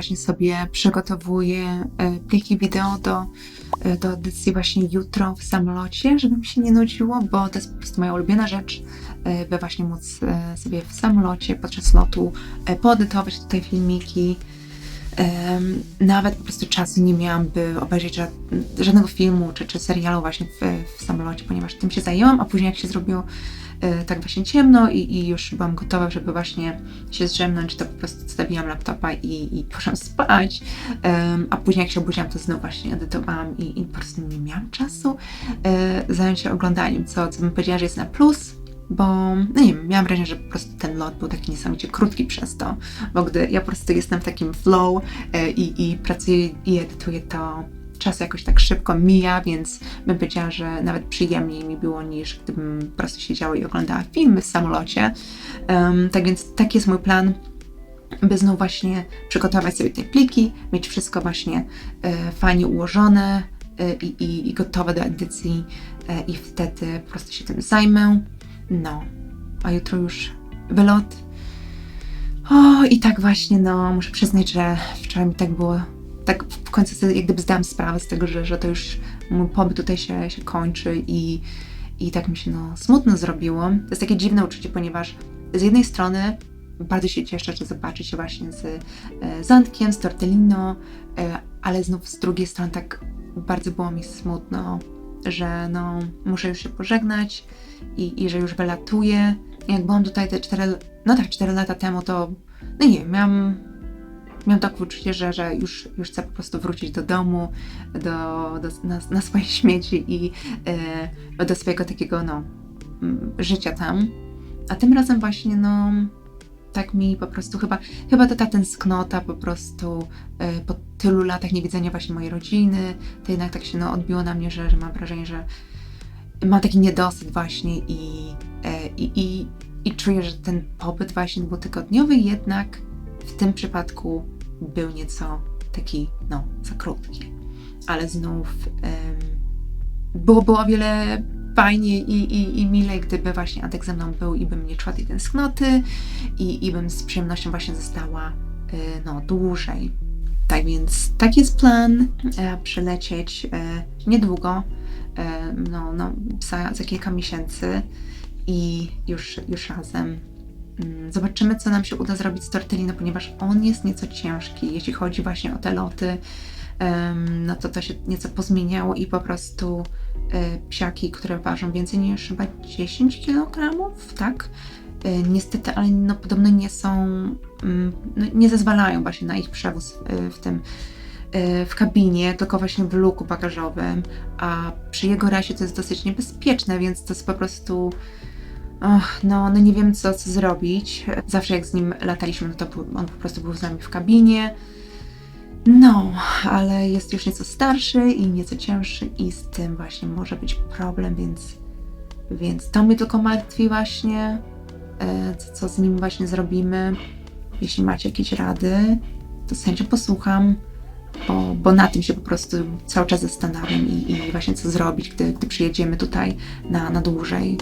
właśnie sobie przygotowuję e, pliki wideo do, e, do audycji właśnie jutro w samolocie, żeby mi się nie nudziło, bo to jest po prostu moja ulubiona rzecz, e, by właśnie móc sobie w samolocie podczas lotu poedytować tutaj filmiki. Nawet po prostu czasu nie miałam, by obejrzeć ża- żadnego filmu czy, czy serialu właśnie w, w samolocie, ponieważ tym się zajęłam, a później jak się zrobiło e, tak właśnie ciemno i, i już byłam gotowa, żeby właśnie się zdrzemnąć, to po prostu zostawiłam laptopa i, i poszłam spać, a później jak się obudziłam, to znów właśnie edytowałam i, i po prostu nie miałam czasu e, zająć się oglądaniem, co, co bym powiedziała, że jest na plus, bo no nie wiem, miałam wrażenie, że po prostu ten lot był taki niesamowicie krótki przez to, bo gdy ja po prostu jestem w takim flow e, i, i pracuję i edytuję, to czas jakoś tak szybko mija, więc bym powiedziała, że nawet przyjemniej mi było niż gdybym po prostu siedziała i oglądała filmy w samolocie. Em, tak więc taki jest mój plan, by znów właśnie przygotować sobie te pliki, mieć wszystko właśnie e, fajnie ułożone e, i, gotowe do edycji i wtedy po prostu się tym zajmę. No, a jutro już wylot. O, i tak właśnie, no, muszę przyznać, że wczoraj mi tak było, tak w końcu sobie jak gdyby zdałam sprawę z tego, że, że to już mój pobyt tutaj się, się kończy i, i tak mi się, no, smutno zrobiło. To jest takie dziwne uczucie, ponieważ z jednej strony bardzo się cieszę, że zobaczę się właśnie z e, Zantkiem, z Tortellino, e, ale znów z drugiej strony tak bardzo było mi smutno, że no, muszę już się pożegnać i, i że już wylatuję. Jak byłam tutaj te 4, no tak, 4 lata temu, to no nie wiem, miałam, miałam takie uczucie, że, że już, już chcę po prostu wrócić do domu, do, do, na, na swoje śmieci i e, do swojego takiego, no, życia tam. A tym razem właśnie, no, tak mi po prostu chyba, chyba to ta tęsknota po prostu e, po tylu latach niewidzenia właśnie mojej rodziny, to jednak tak się no, odbiło na mnie, że, że mam wrażenie, że mam taki niedosyt właśnie i, e, i, i, i czuję, że ten pobyt właśnie dwutygodniowy jednak w tym przypadku był nieco taki, no, za krótki. Ale znów em, było, było o wiele fajniej i, i, i milej, gdyby właśnie Adek ze mną był i bym nie czuła tej tęsknoty i, i bym z przyjemnością właśnie została y, no, dłużej. Tak więc taki jest plan, e, przylecieć e, niedługo, e, no, no, za, za kilka miesięcy i już, już razem mm, zobaczymy, co nam się uda zrobić z Tortellino, ponieważ on jest nieco ciężki, jeśli chodzi właśnie o te loty, no to to się nieco pozmieniało i po prostu e, psiaki, które ważą więcej niż chyba 10 kg, tak? E, Niestety, ale no, podobno nie są, mm, no, nie zezwalają właśnie na ich przewóz e, w tym, w kabinie, tylko właśnie w luku bagażowym, a przy jego rasie to jest dosyć niebezpieczne, więc to jest po prostu, och, no, no nie wiem co, co zrobić. Zawsze jak z nim lataliśmy, no to on po prostu był z nami w kabinie. No, ale jest już nieco starszy i nieco cięższy i z tym właśnie może być problem, więc, więc to mnie tylko martwi właśnie, e, co, co z nim właśnie zrobimy. Jeśli macie jakieś rady, to z chęcią posłucham, bo, bo na tym się po prostu cały czas zastanawiam i, i właśnie co zrobić, gdy, gdy przyjedziemy tutaj na, na dłużej.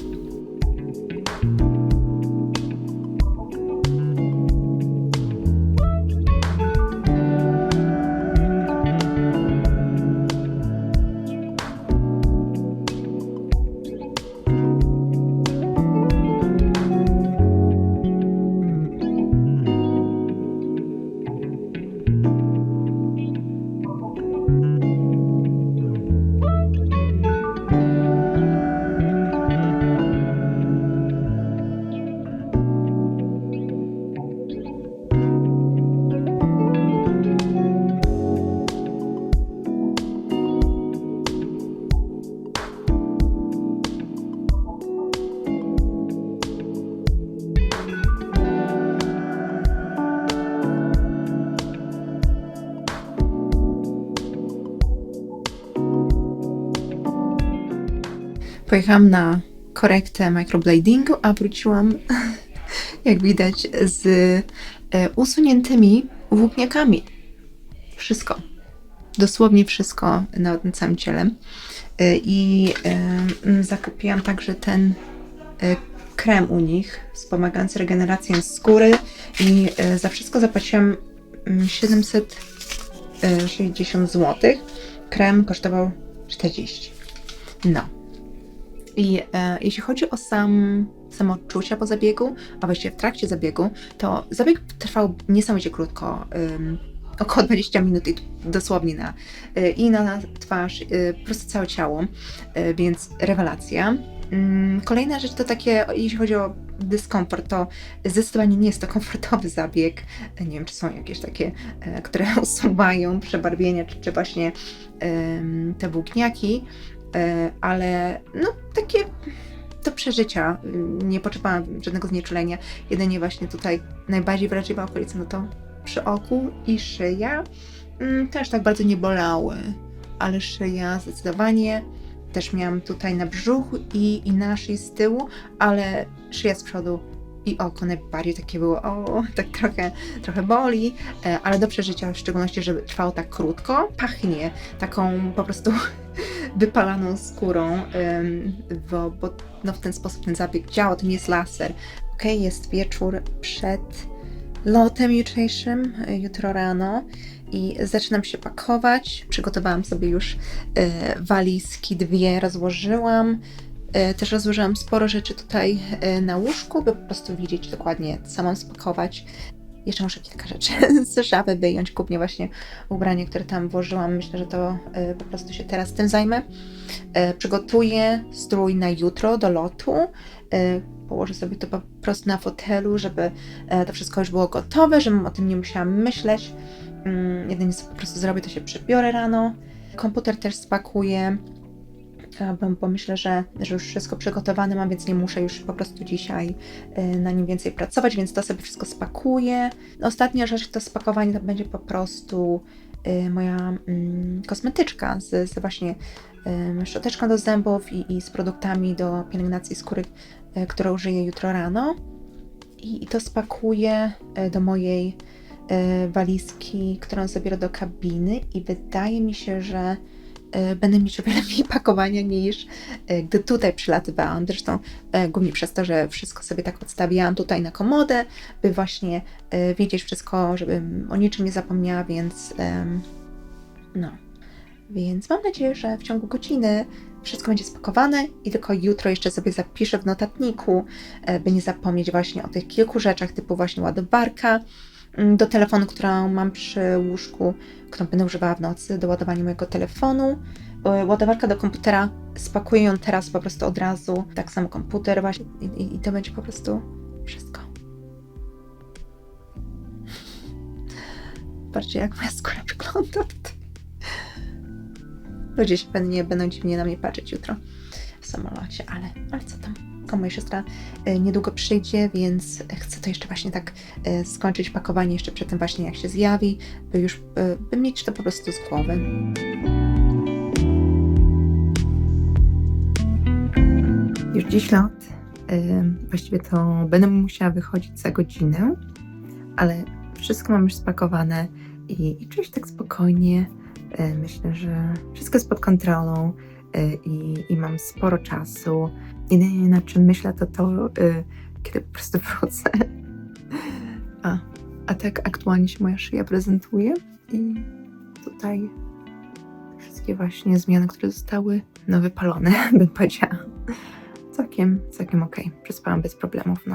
Pojechałam na korektę microbladingu, a wróciłam, jak widać, z e, usuniętymi włókniakami. Wszystko. Dosłownie wszystko na tym całym ciele. E, I e, mm, zakupiłam także ten krem u nich, wspomagający regenerację skóry i za wszystko zapłaciłam mm, 760 zł. Krem kosztował 40. No. I e, jeśli chodzi o sam samoczucia po zabiegu, a właściwie w trakcie zabiegu, to zabieg trwał niesamowicie krótko. ym, około 20 minut i dosłownie na y, i na twarz, y, po prostu całe ciało, y, więc rewelacja. Ym, Kolejna rzecz to takie, jeśli chodzi o dyskomfort, to zdecydowanie nie jest to komfortowy zabieg. Nie wiem, czy są jakieś takie, e, które usuwają przebarwienia, czy, czy właśnie te włókniaki, e, ale no takie do przeżycia. Ym, Nie poczuwałam żadnego znieczulenia. Jedynie właśnie tutaj najbardziej wrażliwa okolica, no to przy oku i szyja. Ym, Też tak bardzo nie bolały, ale szyja zdecydowanie. Też miałam tutaj na brzuchu i, i na szyi z tyłu, ale szyja z przodu i oko najbardziej takie było, o, tak trochę, trochę boli, e, ale do przeżycia, w szczególności, że trwało tak krótko. Pachnie taką po prostu wypalaną skórą, bo, bo no, w ten sposób ten zabieg działa, to nie jest laser. Ok, jest wieczór przed lotem jutrzejszym, y, jutro rano i zaczynam się pakować. Przygotowałam sobie już e, walizki, dwie rozłożyłam. E, Też rozłożyłam sporo rzeczy tutaj e, na łóżku, by po prostu wiedzieć dokładnie, co mam spakować. Jeszcze muszę kilka rzeczy z szafy wyjąć, głównie właśnie ubranie, które tam włożyłam. Myślę, że to e, po prostu się teraz tym zajmę. E, Przygotuję strój na jutro do lotu. E, Położę sobie to po prostu na fotelu, żeby to wszystko już było gotowe, żebym o tym nie musiała myśleć. Mm, Jedynie co po prostu zrobię, to się przebiorę rano. Komputer też spakuję, e, bo, myślę, że, że już wszystko przygotowane mam, więc nie muszę już po prostu dzisiaj e, na nim więcej pracować, więc to sobie wszystko spakuję. Ostatnia rzecz to spakowanie to będzie po prostu e, moja mm, kosmetyczka z, z właśnie szczoteczką do zębów i, i z produktami do pielęgnacji skóry, e, które użyję jutro rano. I, i to spakuję do mojej walizki, którą zabiorę do kabiny i wydaje mi się, że będę mieć o wiele mniej pakowania niż e, gdy tutaj przylatywałam. Zresztą e, głównie przez to, że wszystko sobie tak odstawiałam tutaj na komodę, by właśnie wiedzieć wszystko, żebym o niczym nie zapomniała, więc no. Więc mam nadzieję, że w ciągu godziny wszystko będzie spakowane i tylko jutro jeszcze sobie zapiszę w notatniku, e, by nie zapomnieć właśnie o tych kilku rzeczach, typu właśnie ładowarka do telefonu, którą mam przy łóżku, którą będę używała w nocy do ładowania mojego telefonu. E, Ładowarka do komputera, spakuję ją teraz po prostu od razu, tak samo komputer właśnie i, i, i to będzie po prostu wszystko. Patrzcie jak moja skóra wygląda. Ludzie się pewnie będą dziwnie na mnie patrzeć jutro w samolocie, ale, ale co tam? Moja siostra e, niedługo przyjdzie, więc chcę to jeszcze właśnie tak e, skończyć pakowanie jeszcze przed tym właśnie jak się zjawi, by już e, by mieć to po prostu z głowy. Już dziś lot. Właściwie to będę musiała wychodzić za godzinę, ale wszystko mam już spakowane i, i czuję się tak spokojnie. Myślę, że wszystko jest pod kontrolą i, i mam sporo czasu. Jedynie na czym myślę, to to, e, kiedy po prostu wrócę. A, a tak aktualnie się moja szyja prezentuje i tutaj wszystkie właśnie zmiany, które zostały no wypalone, bym powiedziała. Całkiem, całkiem okej. Przespałam bez problemów w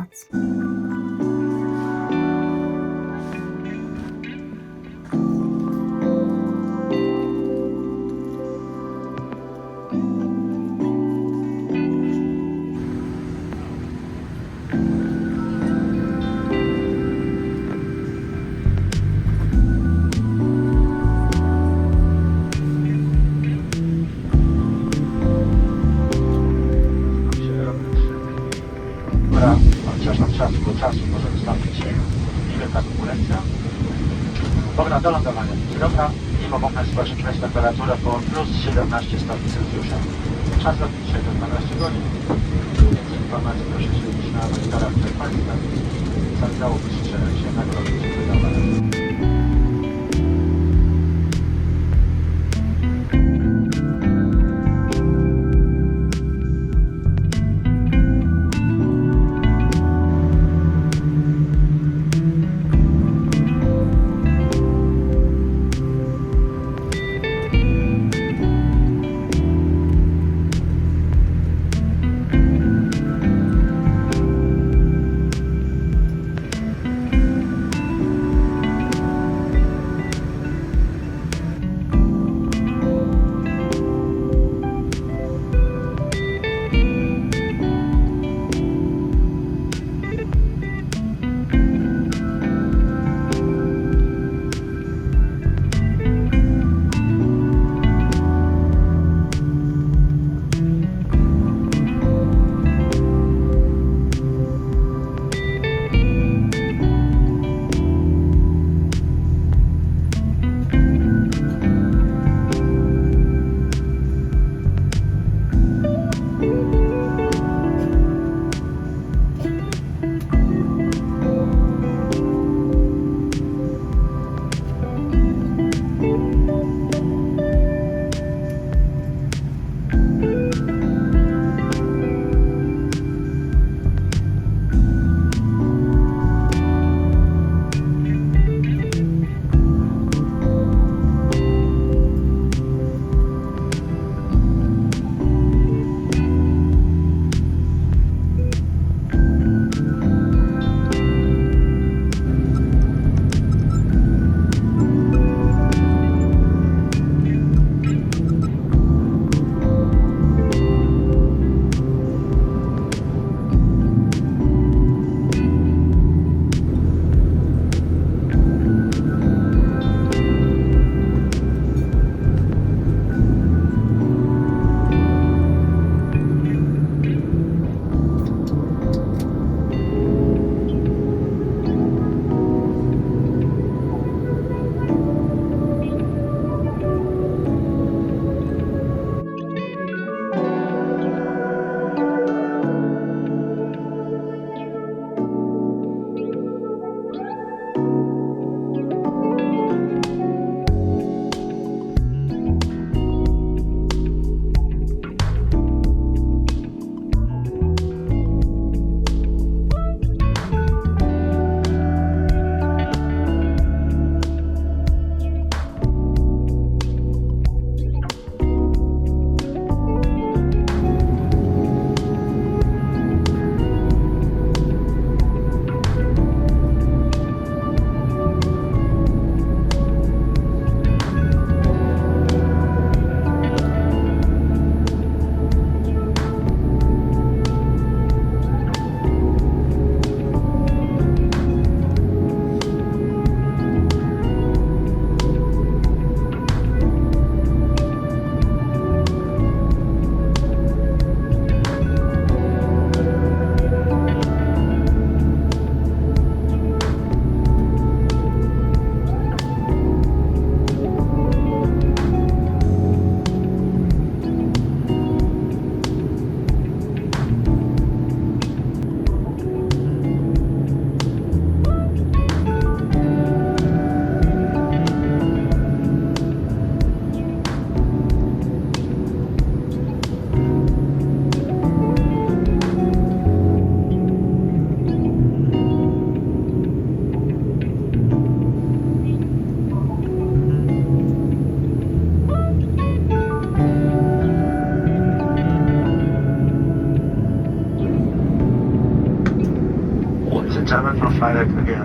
Dobra, do lądowania. Dobra, i mogą oczekiwać temperaturę po plus 17 stopni Celsjusza. Czas lotniczy to 12 godzin. Więcej informacji proszę śledzić na monitorach przed Państwem. Zależałoby się wydawane.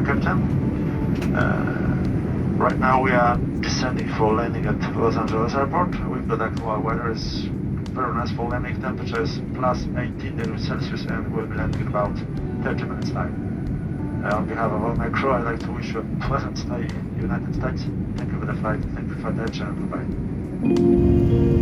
Captain. Uh, right now we are descending for landing at Los Angeles Airport. We've got actual weather is very nice for landing. Temperature is plus 18 degrees Celsius and we'll be landing in about 30 minutes time. Uh, on behalf of all my crew, I'd like to wish you a pleasant stay in the United States. Thank you for the flight. Thank you for the attention. Bye-bye.